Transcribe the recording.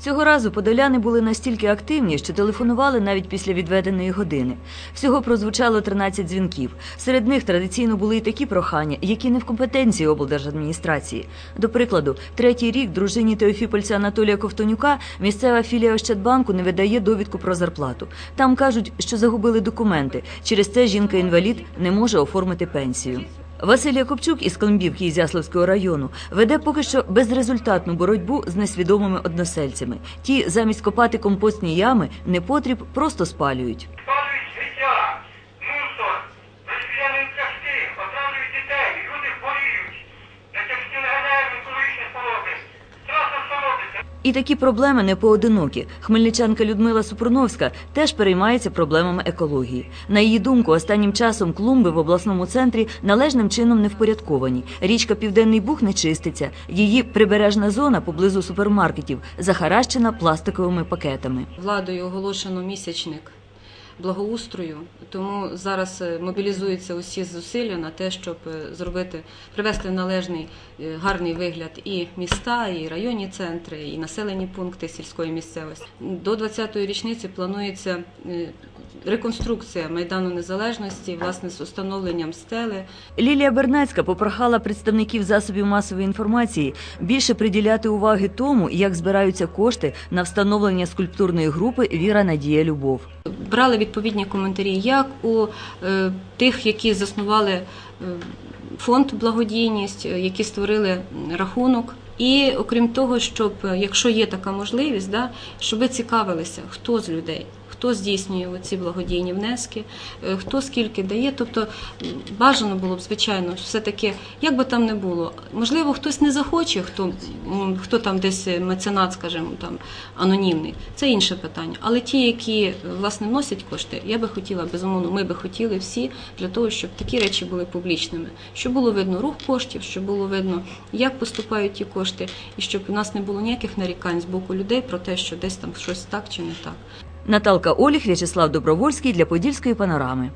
Цього разу подоляни були настільки активні, що телефонували навіть після відведеної години. Всього прозвучало 13 дзвінків. Серед них традиційно були й такі прохання, які не в компетенції облдержадміністрації. До прикладу, третій рік дружині Теофіпольця Анатолія Ковтонюка місцева філія Ощадбанку не видає довідку про зарплату. Там кажуть, що загубили документи. Через це жінка-інвалід не може оформити пенсію. Василь Копчук із Колумбівки Ізяславського району веде поки що безрезультатну боротьбу з несвідомими односельцями. Ті замість копати компостні ями непотріб просто. Спалюють І такі проблеми не поодинокі. Хмельничанка Людмила Супруновська теж переймається проблемами екології. На її думку, останнім часом клумби в обласному центрі належним чином не впорядковані. Річка Південний Буг не чиститься. Її прибережна зона поблизу супермаркетів захаращена пластиковими пакетами. Владою оголошено місячник благоустрою, тому зараз е, мобілізуються усі зусилля на те, щоб е, зробити, привести в належний е, гарний вигляд і міста, і районні центри, і населені пункти сільської місцевості. До 20-ї річниці планується реконструкція майдану незалежності, власне, з установленням стели. Лілія Бернацька попрохала представників засобів масової інформації більше приділяти уваги тому, як збираються кошти на встановлення скульптурної групи Віра Надія Любов. брали відповідні коментарі як у е, тих, які заснували е, фонд благодійність, е, які створили рахунок. І окрім того, щоб е, якщо є така можливість, да, щоб ви цікавилися, хто з людей, хто здійснює ці благодійні внески, е, хто скільки дає. Тобто бажано було б, звичайно, все-таки, як би там не було, можливо, хтось не захоче, хто, хто там десь меценат, скажімо, там анонімний, це інше питання. Але ті, які е, власне носять кошти, я би хотіла, безумовно, ми би хотіли всі для того, щоб такі речі були публічними, щоб було видно рух коштів, щоб було видно, як поступають ті кошти, і щоб у нас не було ніяких нарікань з боку людей про те, що десь там щось так чи не так. Наталка Оліх, В'ячеслав Добровольський для Подільської панорами.